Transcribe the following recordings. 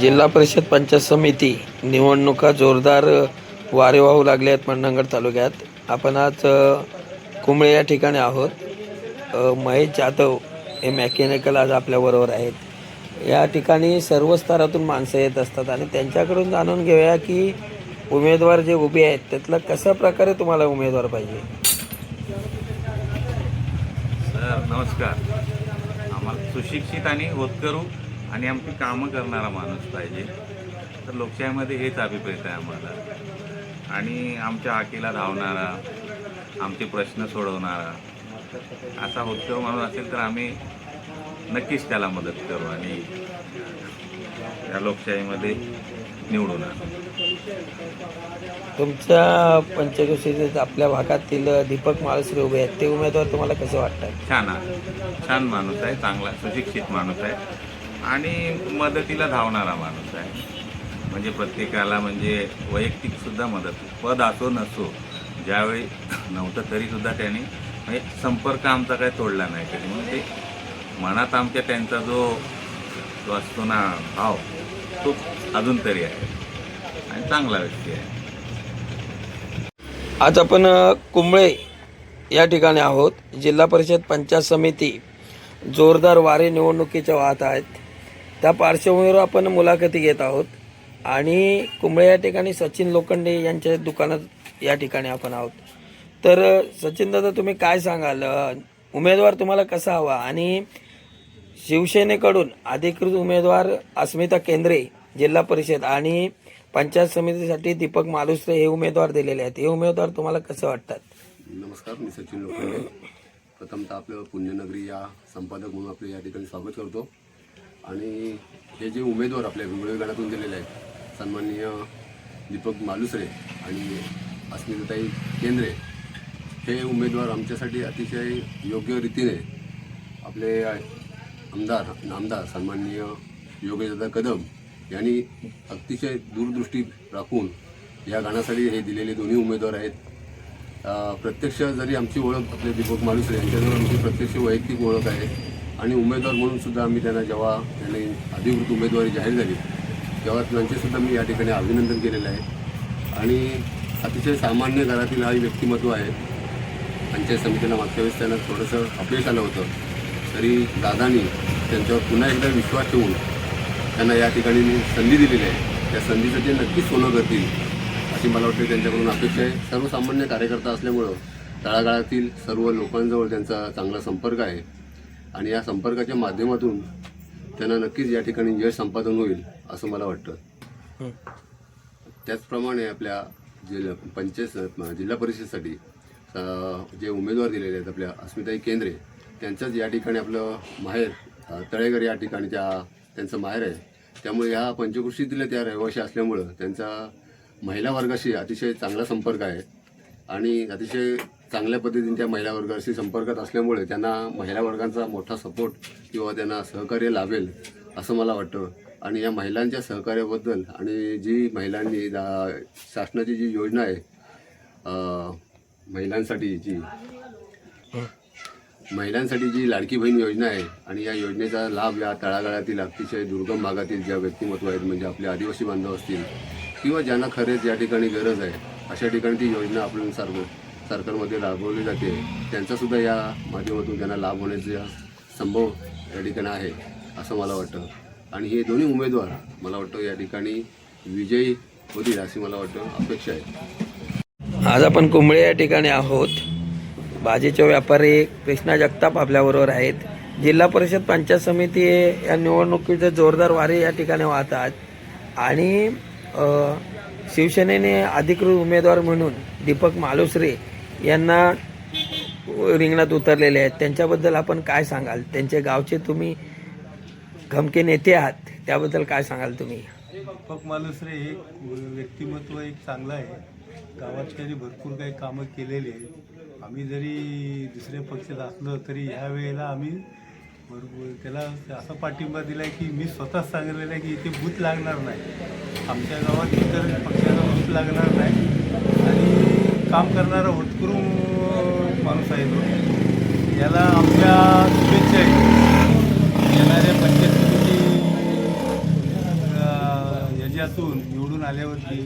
जिल्हा परिषद पंचायत समिती निवडणुका जोरदार वारे वाहू लागले आहेत मंडणगड तालुक्यात. आपण आज कुंबळे या ठिकाणी आहोत. महेश जाधव हे मॅकॅनिकल आज आपल्याबरोबर आहेत. या ठिकाणी सर्व स्तरातून माणसं येत असतात आणि त्यांच्याकडून जाणून घेऊया की उमेदवार जे उभे आहेत त्यातला कशा प्रकारे तुम्हाला उमेदवार पाहिजे? सर नमस्कार. आम्हाला सुशिक्षित आणि होतकरू आणि आमची कामं करणारा माणूस पाहिजे. तर लोकशाहीमध्ये हेच अभिप्रेत आहे आम्हाला. आणि आमच्या हाकेला धावणारा आमचे प्रश्न सोडवणारा असा होतकरू माणूस असेल तर आम्ही नक्कीच त्याला मदत करू आणि या लोकशाहीमध्ये निवडून तुमच्या पंचकृषीत आपल्या भागातील दीपक माळसरे उभे आहेत. ते उमेदवार तुम्हाला कसे वाटतात? छान छान माणूस आहे चांगला सुशिक्षित माणूस आहे. आणि मदतीला धावणारा माणूस आहे. म्हणजे प्रत्येकाला म्हणजे वैयक्तिकसुद्धा मदत पद असो नसो ज्यावेळी नव्हतं तरीसुद्धा त्यांनी त्याने म्हणजे संपर्क आमचा काही तोडला नाही कधी म्हणून ते मनात आमच्या त्यांचा जो जो असतो ना भाव तो अजून तरी आहे. आणि चांगला व्यक्ती आहे. आज आपण कुंबळे या ठिकाणी आहोत. जिल्हा परिषद पंचायत समिती जोरदार वारे निवडणुकीच्या वाहत आहेत. त्या पार्श्वभूमीवर आपण मुलाखती घेत आहोत. आणि कुंबळे या ठिकाणी सचिन लोखंडे यांच्या दुकानात या ठिकाणी आपण आहोत. तर सचिन दादा तुम्ही काय सांगाल? उमेदवार तुम्हाला कसा हवा? आणि शिवसेनेकडून अधिकृत उमेदवार अस्मिता केंद्रे जिल्हा परिषद आणि पंचायत समितीसाठी दीपक मालुसरे हे उमेदवार दिलेले आहेत. हे उमेदवार तुम्हाला कसं वाटतात? नमस्कार मी सचिन लोखंडे. प्रथमतः आपलं पुण्यनगरी या संपादक म्हणून आपलं या ठिकाणी स्वागत करतो. आणि हे जे उमेदवार आपल्या विंगोळी गणातून दिलेले आहेत सन्माननीय दीपक मालुसरे आणि अस्मिताताई केंद्रे हे उमेदवार आमच्यासाठी अतिशय योग्य रीतीने आपले आमदार आमदार सन्माननीय योगेशदादा कदम यांनी अतिशय दूरदृष्टी राखून या गाण्यासाठी हे दिलेले दोन्ही उमेदवार आहेत. प्रत्यक्ष जरी आमची ओळख आपले दीपक मालुसरे यांच्याजवळ आमची प्रत्यक्ष वैयक्तिक ओळख आहे आणि उमेदवार म्हणून सुद्धा आम्ही त्यांना जेव्हा त्यांनी अधिकृत उमेदवारी जाहीर झाली तेव्हा त्यांचेसुद्धा मी या ठिकाणी अभिनंदन केलेलं आहे. आणि अतिशय सामान्य घरातील हा व्यक्तिमत्व आहे. पंचायत समितीला मागच्या वेळेस त्यांना थोडंसं अपयश आलं होतं. तरी दादानी त्यांच्यावर पुन्हा एकदा विश्वास ठेवून त्यांना या ठिकाणी संधी दिलेली आहे. त्या संधीचं ते नक्कीच सोनं करतील अशी मला वाटते त्यांच्याकडून अपेक्षा आहे. सर्वसामान्य कार्यकर्ता असल्यामुळं तळागाळातील सर्व लोकांजवळ त्यांचा चांगला संपर्क आहे. आणि या संपर्काच्या माध्यमातून त्यांना नक्कीच या ठिकाणी यश संपादन होईल असं मला वाटतं. त्याचप्रमाणे आपल्या जिल्हा पंचायत जिल्हा परिषदसाठी जे उमेदवार दिलेले आहेत आपल्या अस्मिताई केंद्रे त्यांचंच या ठिकाणी आपलं माहेर तळेघर या ठिकाणी त्या त्यांचं माहेर आहे. त्यामुळे ह्या पंचकृषीतील त्या रहिवाशी असल्यामुळं त्यांचा महिला वर्गाशी अतिशय चांगला संपर्क आहे. आणि अतिशय चांगल्या पद्धतीने त्या महिला वर्गाशी संपर्कात असल्यामुळे त्यांना महिला वर्गांचा मोठा सपोर्ट किंवा त्यांना सहकार्य लाभेल असं मला वाटतं. आणि या महिलांच्या सहकार्याबद्दल आणि जी महिलांनी दा- शासनाची जी योजना आहे महिलांसाठी जी महिलांसाठी जी लाडकी बहीण योजना आहे आणि या योजनेचा लाभ या तळागाळातील अतिशय दुर्गम भागातील ज्या व्यक्तिमत्व आहेत म्हणजे आपले आदिवासी बांधव असतील किंवा ज्यांना खरेच या ठिकाणी गरज आहे अशा ठिकाणी ती योजना आपण सार्व सरकारमध्ये राबवली जाते. त्यांचासुद्धा या माध्यमातून त्यांना लाभ होण्याचा संभव या ठिकाणी आहे असं मला वाटतं. आणि हे दोन्ही उमेदवार मला वाटतं या ठिकाणी विजयी होतील अशी मला वाटतं अपेक्षा आहे. आज आपण कुंबळे या ठिकाणी आहोत. भाजीचे व्यापारी कृष्णा जगताप आपल्याबरोबर आहेत. जिल्हा परिषद पंचायत समिती या निवडणुकीचे जोरदार वारे या ठिकाणी वाहतात. आणि शिवसेनेने अधिकृत उमेदवार म्हणून दीपक मालुसरे यांना रिंगणात उतरलेले आहेत. त्यांच्याबद्दल आपण काय सांगाल? त्यांचे गावचे तुम्ही खमके नेते आहात त्याबद्दल काय सांगाल तुम्ही? दीपक मालुसरे हे व्यक्तिमत्व एक चांगलं आहे. गावात त्यांनी भरपूर काही कामं केलेली आहेत. आम्ही जरी दुसऱ्या पक्षात असलो तरी ह्या वेळेला आम्ही भरपूर त्याला असा पाठिंबा दिला आहे की मी स्वतःच सांगितलेलं आहे की इथे भूत लागणार नाही. आमच्या गावात इतर पक्षाला भूत लागणार नाही. काम करणारा होतकरू माणूस आहे तो. याला आमच्या शुभेच्छा आहे येणाऱ्या पंचायत समिती याच्यातून निवडून आल्यावरती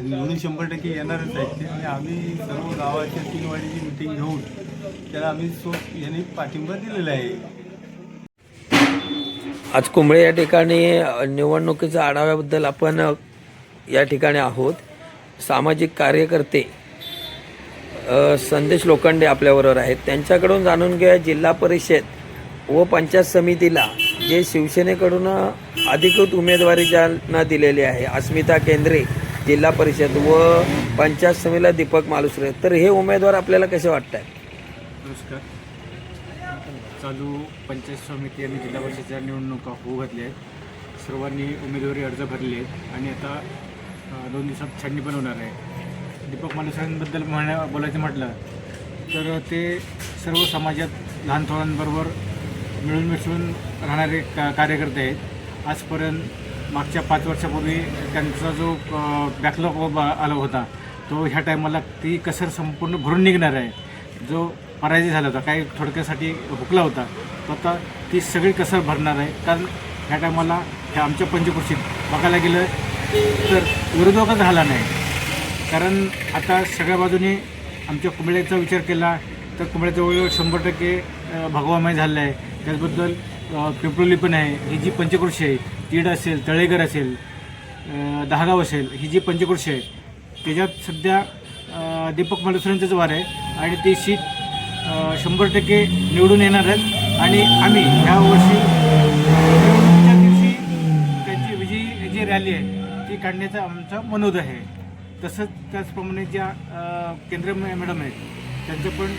निवडून शंभर टक्के येणारच आहेत ते. आणि आम्ही सर्व गावाच्या तीन वाडीची मिटिंग घेऊन त्याला आम्ही सो यांनी पाठिंबा दिलेला आहे. आज कुंबळे या ठिकाणी निवडणुकीच्या आढाव्याबद्दल आपण या ठिकाणी आहोत. सामाजिक कार्यकर्ते संदेश लोखंडे आपल्याबरोबर आहेत. त्यांच्याकडून जाणून घ्या जिल्हा परिषद व पंचायत समितीला जे शिवसेनेकडून अधिकृत उमेदवारी ज्यांना दिलेली आहे. अस्मिता केंद्रे जिल्हा परिषद व पंचायत समितीला दीपक मालुसरे. तर हे उमेदवार आपल्याला कसे वाटत आहेत नमस्कार. चालू पंचायत समिती आणि जिल्हा परिषदेच्या निवडणुका होऊ घातल्या आहेत. सर्वांनी उमेदवारी अर्ज भरले आहेत आणि आता दोन दिवसात छाननी पण होणार आहे. दीपक मालुसरांबद्दल म्हणा बोलायचं म्हटलं तर ते सर्व समाजात लहान थोरांबरोबर मिळून मिसळून राहणारे का कार्यकर्ते आहेत. आजपर्यंत मागच्या पाच वर्षापूर्वी त्यांचा जो बॅकलॉग आला होता तो ह्या टायमाला ती कसर संपूर्ण भरून निघणार आहे. जो पराजय झाला होता काही थोडक्यासाठी हुकला होता तो आता ती सगळी कसर भरणार आहे. कारण ह्या टायमाला ह्या आमच्या पंचकृषीत बघायला गेलं तर विरोधकच झाला नाही? कारण आता सगळ्या बाजूने आमच्या कुंबळ्याचा विचार केला तर कुंबळ्या जवळजवळ शंभर टक्के भगवामय झालं आहे त्याचबद्दल अ, पिंपरोली पण आहे. ही जी पंचकृषी आहे तीड असेल तळेगर असेल दहागाव असेल ही जी पंचकृषी आहे त्याच्यात सध्या दीपक मलेश्वरांचंच वार आहे आणि ती सीट शंभर टक्के निवडून येणार आहेत. आणि आम्ही ह्या वर्षी दिवशी त्यांची विजयी जी रॅली आहे ती काढण्याचा आमचा मनोद आहे. तसंच त्याचप्रमाणे ज्या केंद्र मॅडम आहेत त्यांचं पण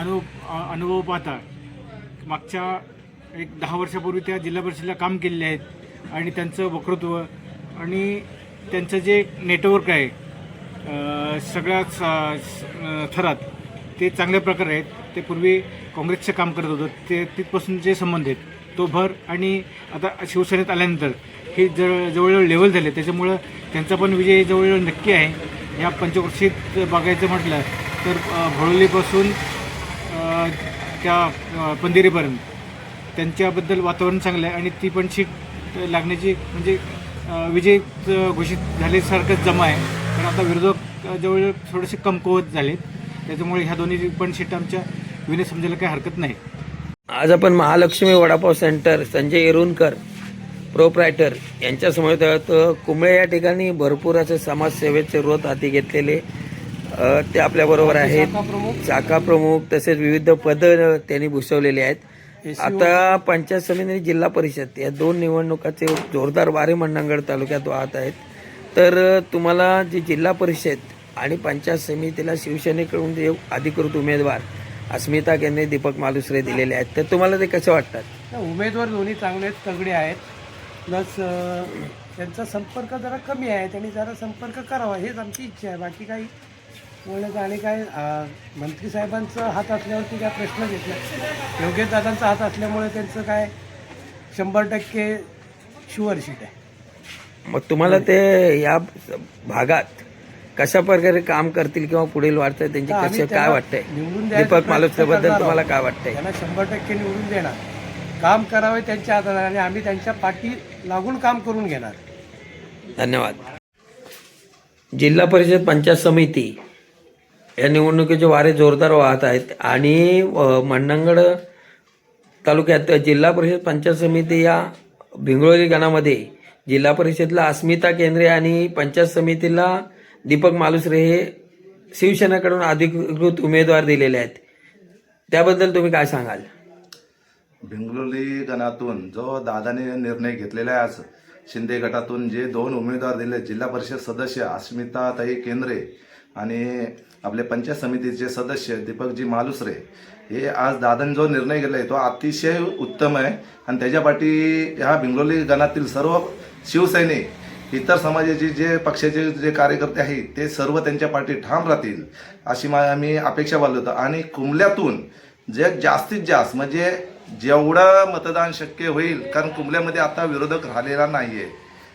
अनु अनुभव पाहता. मागच्या एक दहा वर्षापूर्वी त्या जिल्हा परिषदेला काम केलेले आहेत आणि त्यांचं वक्तृत्व आणि त्यांचं जे नेटवर्क आहे सगळ्या स- थरात ते चांगल्या प्रकारे आहेत. ते पूर्वी काँग्रेसचं काम करत होतं. ते तिथपासून जे संबंध आहेत तो भर आणि आता शिवसेनेत आल्यानंतर हे ज जवळजवळ लेवल झाले त्याच्यामुळं त्यांचा पण विजय जवळजवळ नक्की आहे. या पंचक्रोशीत बघायचं म्हटलं तर भळोलीपासून त्या पंदिरीपर्यंत पंधेरीपर्यंत त्यांच्याबद्दल वातावरण चांगलं आहे आणि ती पण सीट लागण्याची म्हणजे विजय घोषित झाल्यासारखंच जमा आहे. पण आता विरोधक जवळजवळ थोडेसे कमकुवत झालेत. त्याच्यामुळे ह्या दोन्ही पण सीट आमच्या विने समजायला काही हरकत नाही. आज आपण महालक्ष्मी वडापाव सेंटर संजय येरुणकर प्रोप्रायटर यांच्या समोर आहोत. कुंबळे या ठिकाणी भरपूर असे समाजसेवेचे रोत हाती घेतलेले ते आपल्याबरोबर आहेत. शाखा प्रमुख. तसेच विविध पद त्यांनी भूषवलेले आहेत. आता पंचायत समिती आणि जिल्हा परिषद या दोन निवडणुकाचे जोरदार वारे मंडणगड तालुक्यात वाहत आहेत. तर तुम्हाला जी जिल्हा परिषद आणि पंचायत समितीला शिवसेनेकडून जे अधिकृत उमेदवार अस्मिता केंद्रे दीपक मालुसरे दिलेले आहेत. तर तुम्हाला ते कसे वाटतात? उमेदवार दोन्ही चांगले आहेत तगडे आहेत. प्लस त्यांचा संपर्क जरा कमी आहे त्यांनी जरा संपर्क करावा हेच आमची इच्छा आहे. बाकी काही बोलण्याचं आणि काय मंत्री साहेबांचा हात असल्यावरती काय प्रश्न नाही. योगेश दादांचा हात असल्यामुळे त्यांचं काय शंभर टक्के शुअर शीट आहे. मग तुम्हाला ते या भागात कशा प्रकारे काम करतील किंवा पुढील वाटतं त्यांची कसं काय वाटतंय? निवडून द्यायचा दीपक मालुसरे बद्दल तुम्हाला. काय वाटतंय? त्यांना शंभर टक्के निवडून देणार. काम करावे त्यांच्या हातात आणि आम्ही त्यांच्या पाठी लागून काम करून घेणार. धन्यवाद. जिल्हा परिषद पंचायत समिती या निवडणुकीचे वारे जोरदार वाहत आहेत आणि मंडणगड तालुक्यात जिल्हा परिषद पंचायत समिती या भिंगळोली गणामध्ये जिल्हा परिषदला अस्मिता केंद्रे आणि पंचायत समितीला दीपक मालुसरे हे शिवसेनेकडून अधिकृत उमेदवार दिलेले आहेत. त्याबद्दल तुम्ही काय सांगाल? भिंगलोली गणातून जो दादाने निर्णय घेतलेला आहे आज शिंदे गटातून जे दोन उमेदवार दिले जिल्हा परिषद सदस्य अस्मिताताई केंद्रे आणि आपले पंचायत समितीचे सदस्य दीपकजी मालुसरे हे आज दादाने जो निर्णय घेतलाय तो अतिशय उत्तम आहे. आणि त्याच्या पाठी ह्या भिंगलोली गणातील सर्व शिवसैनिक इतर समाजाचे जे पक्षाचे जे कार्यकर्ते आहेत ते सर्व त्यांच्या पाठी ठाम राहतील अशी मा मी अपेक्षा बाळगतो आणि कुंबल्यातून जे जास्तीत जास्त म्हणजे जेवढं मतदान शक्य होईल कारण कुंबल्यामध्ये आता विरोधक राहिलेला नाहीये.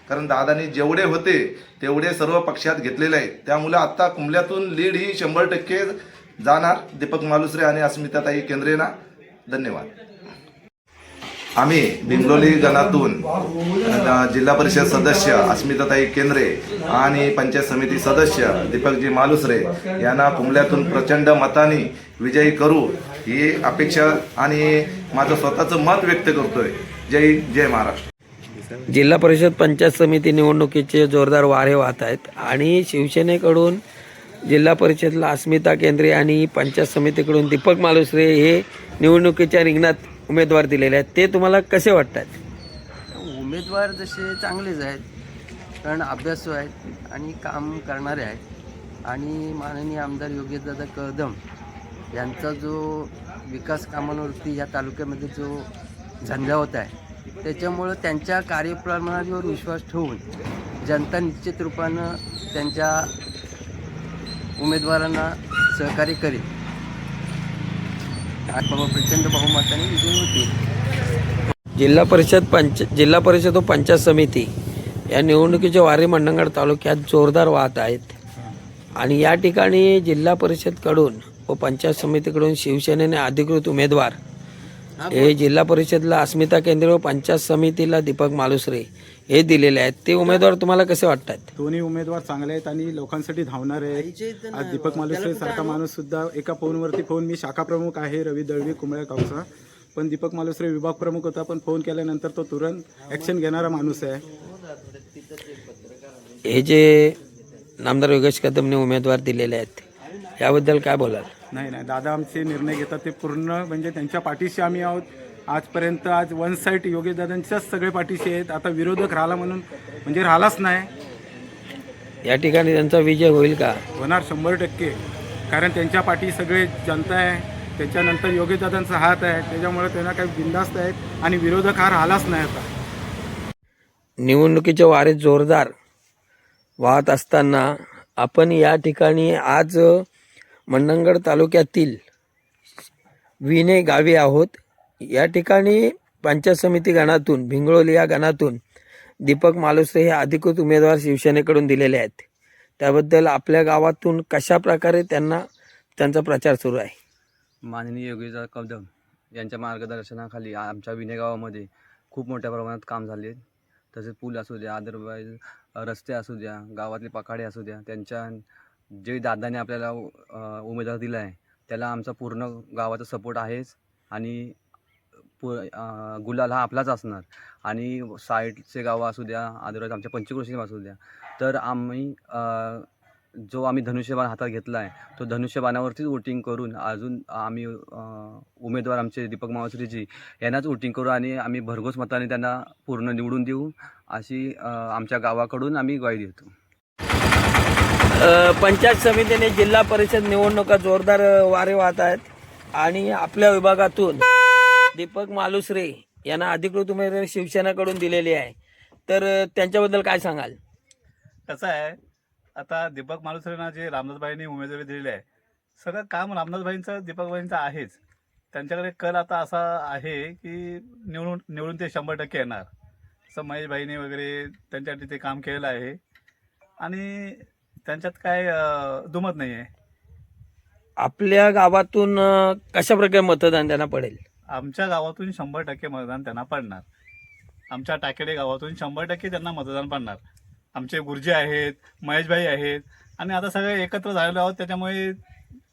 कारण दादानी जेवढे होते तेवढे सर्व पक्षात घेतलेले आहेत. त्यामुळे आता कुंबल्यातून लीड ही शंभर टक्के जाणार. दीपक मालुसरे आणि अस्मिताताई केंद्रेना. धन्यवाद. आम्ही भिंगलोली गणातून जिल्हा परिषद सदस्य अस्मिताताई केंद्रे आणि पंचायत समिती सदस्य दीपकजी मालुसरे यांना कुंबल्यातून प्रचंड मताने विजयी करू ही अपेक्षा आणि माझं स्वतःचं मत व्यक्त करतोय. जय जय महाराष्ट्र. जिल्हा परिषद पंचायत समिती निवडणुकीचे जोरदार वारे वाहत आहेत आणि शिवसेनेकडून जिल्हा परिषदला अस्मिता केंद्रे आणि पंचायत समितीकडून दीपक मालुसरे हे निवडणुकीच्या रिंगणात उमेदवार दिलेले आहेत. ते तुम्हाला कसे वाटतात? उमेदवार जसे चांगलेच आहेत कारण अभ्यासू आहेत आणि काम करणारे आहेत. आणि माननीय आमदार योगेशदादा कदम यांचा जो विकास कामांवरती या तालुक्यामध्ये जो झंझा होत आहे त्याच्यामुळं त्यांच्या कार्यप्रणालीवर विश्वास ठेवून जनता निश्चित रूपानं त्यांच्या उमेदवारांना सहकार्य करेल. बाबा प्रचंड बहुमताने विजयी होतील. जिल्हा परिषद पंच जिल्हा परिषद व पंचायत समिती या निवडणुकीचे वारे मंडणगड तालुक्यात जोरदार वाहत आहेत. आणि या ठिकाणी जिल्हा परिषदकडून व पंचायत समितीकडून शिवसेनेने अधिकृत उमेदवार. हे जिल्हा परिषदला अस्मिता केंद्र व पंचायत समितीला दीपक मालुसरे हे दिलेले आहेत. ते उमेदवार तुम्हाला कसे वाटतात? दोन्ही उमेदवार चांगले आहेत आणि लोकांसाठी धावणारे आहेत. आज दीपक मालुसरे सारखा माणूस सुद्धा एका फोनवरती फोन. मी शाखा प्रमुख आहे रवी दळवी कुंबळ्या गावचा. पण दीपक मालुसरे विभाग प्रमुख होता पण फोन केल्यानंतर तो तुरंत ॲक्शन घेणारा माणूस आहे. हे जे नामदार योगेश कदमने उमेदवार दिलेले आहेत याबद्दल काय बोलाल? नाही नाही. दादा आमचे निर्णय घेतात ते पूर्ण म्हणजे त्यांच्या पाठीशी आम्ही आहोत. आजपर्यंत आज वन साईड योगेश दादांच्याच सगळे पाठीशी आहेत. आता विरोधक राहिला म्हणून म्हणजे राहिलाच नाही. या ठिकाणी त्यांचा विजय होईल का? होणार शंभर टक्के. कारण त्यांच्या पाठी सगळे जनता आहे. त्याच्यानंतर योगेश दादांचा हात आहे. त्याच्यामुळे त्यांना काही बिंदास्त आहेत. आणि विरोधक हा राहिलाच नाही आता. निवडणुकीचे वारे जोरदार वाहत असताना आपण या ठिकाणी आज मंडणगड तालुक्यातील विने गावी आहोत. या ठिकाणी पंचायत समिती गणातून भिंगळोली या गणातून दीपक मालुसरे हे अधिकृत उमेदवार शिवसेनेकडून दिलेले आहेत. त्याबद्दल आपल्या गावातून कशा प्रकारे त्यांना त्यांचा प्रचार सुरू आहे? माननीय योगेश कदम यांच्या मार्गदर्शनाखाली आमच्या विनेगावामध्ये खूप मोठ्या प्रमाणात काम झाले. तसेच पूल असू द्या अदरवाईज रस्ते असू द्या गावातले पखाडे असू द्या त्यांच्या जे दादाने आपल्याला उमेदवार दिला आहे त्याला आमचा पूर्ण गावाचा सपोर्ट आहेच आणि पु गुलाल हा आपलाच असणार. आणि साईडचे गावं असू द्या अदरवाईज आमच्या पंचक्रोशी असू द्या. तर आम्ही जो आम्ही धनुष्यबाण हातात घेतला आहे तो धनुष्यबाणावरतीच वोटिंग करून अजून आम्ही उमेदवार आमचे दीपक मावसरीजी यांनाच वोटिंग करू आणि आम्ही भरघोस मताने त्यांना पूर्ण निवडून देऊ अशी आमच्या गावाकडून आम्ही ग्वाही देतो. पंचायत समितीने जिल्हा परिषद निवडणुका जोरदार वारे वाहत आहेत आणि आपल्या विभागातून दीपक मालुसरे यांना अधिकृत उमेदवार शिवसेनाकडून दिलेली आहे. तर त्यांच्याबद्दल काय सांगाल? कसं आहे आता दीपक मालुसरेंना जे रामदासबाईंनी उमेदवारी दिलेली आहे सगळं काम रामदासबाईंचं दीपकबाईंचं आहेच. त्यांच्याकडे कल आता असा आहे की निवडून निवडून ते शंभर टक्के येणार. असं महेशबाईंनी वगैरे त्यांच्यासाठी ते काम केलेलं आहे. आणि त्यांच्यात काय अं, दुमत नाही आहे आपल्या गावातून अ, कशा प्रकारे मतदान त्यांना पडेल? आमच्या गावातून शंभर टक्के मतदान त्यांना पडणार. आमच्या टाकेडे गावातून शंभर टक्के त्यांना मतदान पडणार. आमचे गुरुजी आहेत महेशभाई आहेत आणि आता सगळे एकत्र झालेलो आहोत त्याच्यामुळे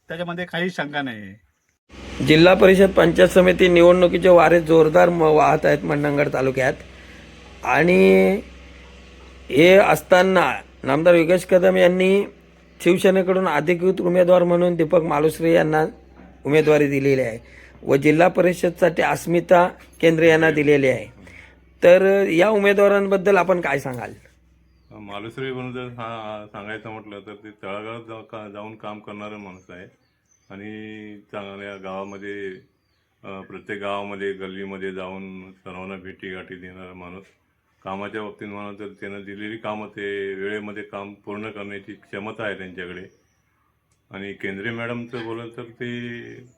त्याच्यामध्ये काही शंका नाही आहे जिल्हा परिषद पंचायत समिती निवडणुकीचे वारे जोरदार म- वाहत आहेत मंडणगड तालुक्यात. आणि हे असताना नामदार योगेश कदम यांनी शिवसेनेकडून अधिकृत उमेदवार म्हणून दीपक मालुसरे यांना उमेदवारी दिलेली आहे व जिल्हा परिषदसाठी अस्मिता केंद्रे यांना दिलेली आहे. तर या उमेदवारांबद्दल आपण काय सांगाल? मालुश्री म्हणून जर हा सांगायचं म्हटलं तर ते तळागाळात जाऊ का जाऊन काम करणारं माणूस आहे. आणि चांगल्या गावामध्ये अं, प्रत्येक गावामध्ये गल्लीमध्ये जाऊन सर्वांना भेटीगाठी देणारा माणूस. कामाच्या बाबतीत म्हणाल तर त्यांना दिलेली कामं ते वेळेमध्ये काम पूर्ण करण्याची क्षमता आहे त्यांच्याकडे. आणि केंद्रे मॅडमचं बोललं तर ते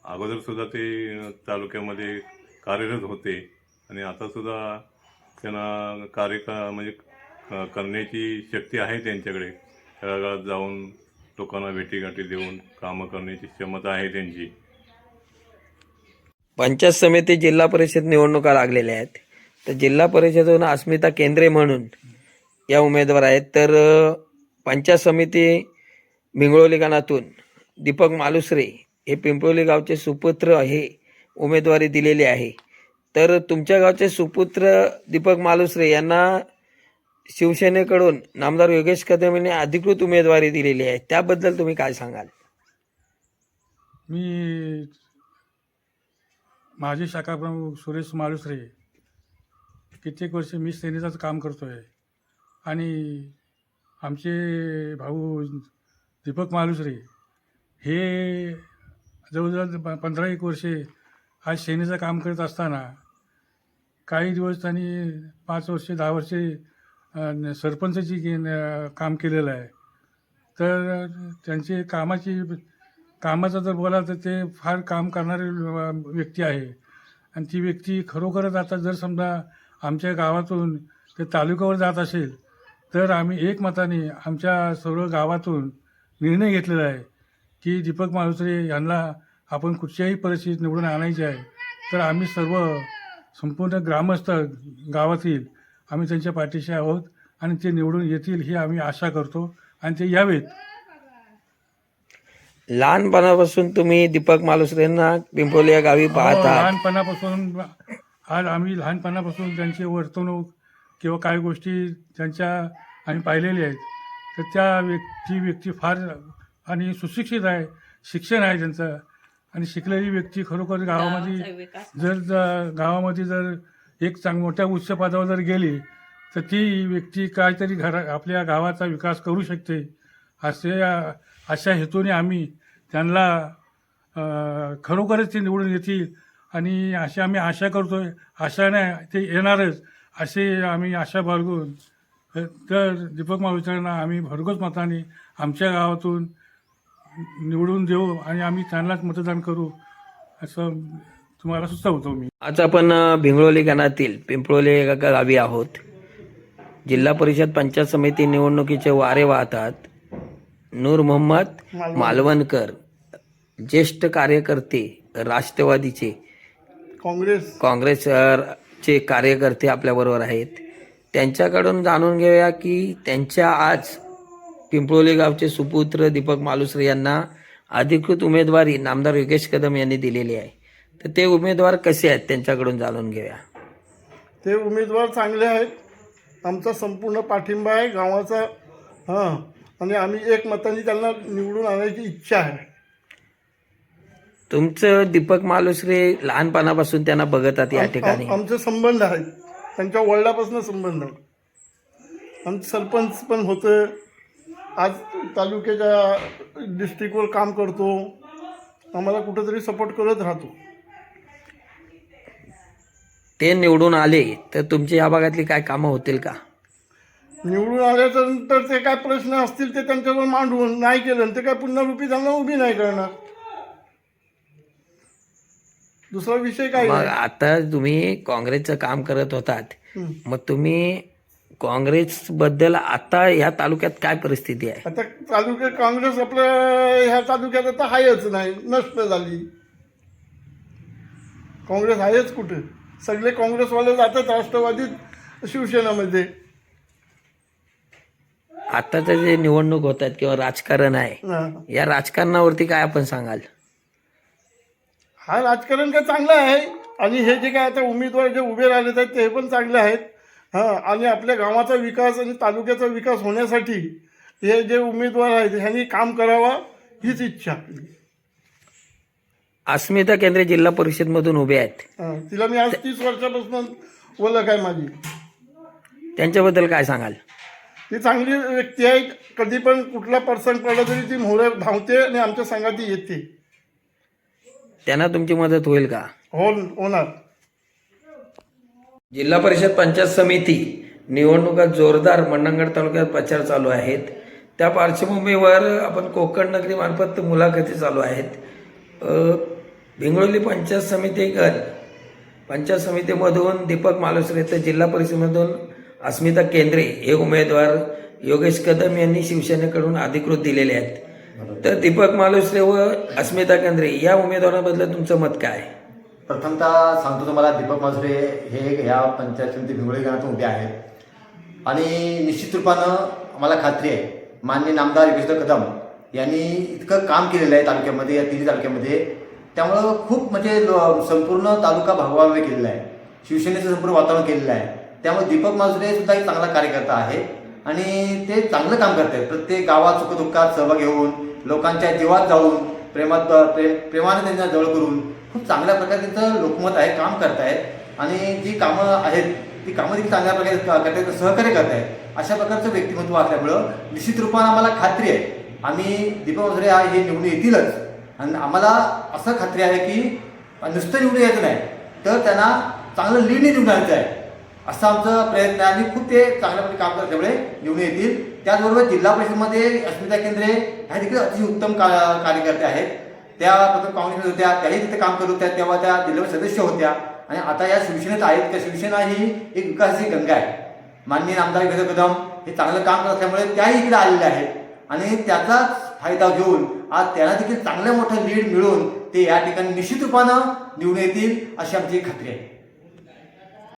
अगोदरसुद्धा ते तालुक्यामध्ये कार्यरत होते. आणि आतासुद्धा त्यांना कार्य का म्हणजे क- करण्याची शक्ती आहे त्यांच्याकडे. तळागाळात जाऊन लोकांना भेटीगाठी देऊन कामं करण्याची क्षमता आहे त्यांची. पंचायत समिती जिल्हा परिषद निवडणुका लागलेल्या आहेत. तर जिल्हा परिषदेतून अस्मिता केंद्रे म्हणून या उमेदवार आहेत. तर पंचायत समिती भिंगळोली गणातून दीपक मालुसरे हे पिंपळोली गावचे सुपुत्र हे उमेदवारी दिलेली आहे. तर तुमच्या गावचे सुपुत्र दीपक मालुसरे यांना शिवसेनेकडून नामदार योगेश कदम यांनी अधिकृत उमेदवारी दिलेली आहे. त्याबद्दल तुम्ही काय सांगाल? मी माजी शाखा प्रमुख सुरेश मालुसरे कित्येक वर्ष मी सेनेचंच काम करतो आहे आणि आमचे भाऊ दीपक मालुसरे हे जवळजवळ पंधरा एक वर्षे आज सेनेचं काम करत असताना काही दिवस त्यांनी पाच वर्षे दहा वर्षे सरपंचची काम केलेलं आहे. तर त्यांची कामाची कामाचं जर बोलाल तर ते फार काम करणारे व्यक्ती आहे. आणि ती व्यक्ती खरोखरच आता जर समजा आमच्या गावातून ते तालुक्यावर जात असेल तर आम्ही एकमताने आमच्या सर्व गावातून निर्णय घेतलेला आहे की दीपक मालुसरे यांना आपण कुठच्याही परिस्थितीत निवडून आणायचे आहे. तर आम्ही सर्व संपूर्ण ग्रामस्थ गावातील आम्ही त्यांच्या पाठीशी आहोत आणि ते निवडून येतील ही आम्ही आशा करतो आणि ते यावेत. लहानपणापासून तुम्ही दीपक मालुसरेंना पिंपळी या गावी हो, पाहता लहानपणापासून आज आम्ही लहानपणापासून त्यांची वर्तणूक किंवा काही गोष्टी त्यांच्या आम्ही पाहिलेल्या आहेत. तर त्या व्यक्ती व्यक्ती फार आणि सुशिक्षित आहे शिक्षण आहे त्यांचं. आणि शिकलेली व्यक्ती खरोखर गावामध्ये जर ज- गावामध्ये जर एक चांग मोठ्या उच्च पदावर जर गेली तर ती व्यक्ती काहीतरी घरा आपल्या गावाचा विकास करू शकते असे अशा हेतूने आम्ही त्यांना खरोखरच ते निवडून येतील आणि अशी आम्ही आशा करतोय. आशा नाही ते येणारच. अशी आम्ही आशा बाळगून तर दीपक माविचारांना आम्ही भरघोस मताने आमच्या गावातून निवडून देऊ आणि आम्ही त्यांनाच मतदान करू असं तुम्हाला सुचवतो मी. आज आपण भिंगळोली गणातील पिंपळोली एका गावी आहोत. जिल्हा परिषद पंचायत समिती निवडणुकीचे वारे वाहतात. नूर मोहम्मद मालवणकर ज्येष्ठ कार्यकर्ते राष्ट्रवादीचे. काँग्रेस? काँग्रेस चे कार्यकर्ते आपल्याबरोबर आहेत. त्यांच्याकडून जाणून घेऊया की त्यांच्या आज पिंपळोली गावचे सुपुत्र दीपक मालुसरे यांना अधिकृत उमेदवारी नामदार योगेश कदम यांनी दिलेली आहे. तर ते उमेदवार कसे आहेत त्यांच्याकडून जाणून घेऊया. ते उमेदवार चांगले आहेत. आमचा संपूर्ण पाठिंबा आहे. गावाचा हां. आणि आम्ही एक मताने त्यांना निवडून आणायची इच्छा आहे. तुमचं दीपक मालुसरे लहानपणापासून त्यांना बघतात या ठिकाणी. आम- आमचे संबंध आहेत. त्यांच्या वडिलापासून संबंध आमचे सरपंच पण होते. आज तालुक्याच्या डिस्ट्रिक्टवर काम करतो. आम्हाला कुठेतरी सपोर्ट करत राहतो. ते निवडून आले तर तुमची या भागातली काय कामं होतील का? निवडून आल्यानंतर ते काय प्रश्न असतील ते त्यांच्यावर मांडून नाही केलं ते काय पुनरुपी त्यांना उभी नाही करणार. दुसरा विषय काय मग. आता तुम्ही काँग्रेसचं काम करत होतात. मग तुम्ही काँग्रेस बद्दल आता या तालुक्यात काय परिस्थिती आहे आता तालुक्यात काँग्रेस आपल्या ह्या तालुक्यात आता आहेच नाही नष्ट झाली काँग्रेस आहेच कुठे सगळे काँग्रेसवाले जातात राष्ट्रवादीत शिवसेनामध्ये आताचं जे निवडणूक होत आहेत किंवा राजकारण आहे हा. या राजकारणावरती काय आपण सांगाल हा राजकारण काय चांगलं आहे? आणि हे जे काय आता उमेदवार जे उभे राहिलेत आहेत ते पण चांगले आहेत. हां आणि आपल्या गावाचा विकास आणि तालुक्याचा विकास होण्यासाठी हे जे उमेदवार आहेत ह्यांनी काम करावा हीच इच्छा अस्मिता केंद्रे जिल्हा परिषद मधून उभे आहेत. हां, तिला मी आज तीस वर्षापासून ओळख आहे माझी. त्यांच्याबद्दल काय सांगाल? ती चांगली व्यक्ती आहे. कधी पण कुठला पर्सन पडला तरी ती मोहर धावते आणि आमच्या संघाती येते. त्यांना तुमची मदत होईल का? हो होणार. जिल्हा परिषद पंचायत समिती निवडणुका जोरदार मंडणगड तालुक्यात प्रचार चालू आहेत. त्या पार्श्वभूमीवर आपण कोकण नगरी मार्फत मुलाखती चालू आहेत. अ, भिंगळोली पंचायत समिती गण पंचायत समितीमधून दीपक मालुसरे तर जिल्हा परिषदेमधून अस्मिता केंद्रे हे उमेदवार योगेश कदम यांनी शिवसेनेकडून अधिकृत दिलेले आहेत. तर दीपक मालुसरे व अस्मिता केंद्रे या उमेदवारांबद्दल तुमचं मत काय? प्रथमतः सांगतो तुम्हाला दीपक माजुरे हे ह्या पंचायत समिती भिंगोळी गणातून उभे आहेत. आणि निश्चित रूपानं मला खात्री आहे मान्य नामदार योगेश्वर कदम यांनी इतकं काम केलेलं आहे तालुक्यामध्ये या तिन्ही तालुक्यामध्ये. त्यामुळं खूप म्हणजे संपूर्ण तालुका भागवावे केलेला आहे. शिवसेनेचं संपूर्ण वातावरण केलेलं आहे. त्यामुळे दीपक मालुसरे सुद्धा एक चांगला कार्यकर्ता आहे. आणि ते चांगलं काम करत आहेत प्रत्येक गावात सुखदुःखात सहभाग घेऊन लोकांच्या जीवात जाऊन प्रेमात प्रेम प्रेमाने त्यांना जवळ करून खूप चांगल्या प्रकारे त्यांचं लोकमत आहे काम करतायत. आणि जी कामं आहेत ती कामं देखील चांगल्या प्रकारे करतायत सहकार्य करतायत. अशा प्रकारचं व्यक्तिमत्व असल्यामुळं निश्चित रूपानं आम्हाला खात्री आहे. आम्ही दीपक मसरे हा हे निवडून येतीलच. आणि आम्हाला असं खात्री आहे की नुसतं निवडून यायचं नाही तर त्यांना चांगलं लीडने निवडायचं आहे. असा आमचा प्रयत्न आहे. आणि खूप ते चांगल्यापणे काम काम करल्यामुळे निवडून येतील. त्याचबरोबर जिल्हा परिषदमध्ये अस्मिता केंद्रे ह्या देखील अतिशय उत्तम का कार्यकर्ते आहेत. त्या प्रथम काँग्रेसमध्ये होत्या त्याही तिथे काम करत होत्या. तेव्हा त्या जिल्हा सदस्य होत्या. आणि आता या शिवसेनेत आहेत. त्या शिवसेना ही एक विकासाची गंगा आहे. माननीय आमदार विजय कदम हे चांगलं काम करत असल्यामुळे त्याही इकडे आलेल्या आहेत. आणि त्याचाच फायदा घेऊन आज त्यांना देखील चांगलं मोठं लीड मिळून ते या ठिकाणी निश्चित रूपानं निवडून येतील अशी आमची खात्री आहे.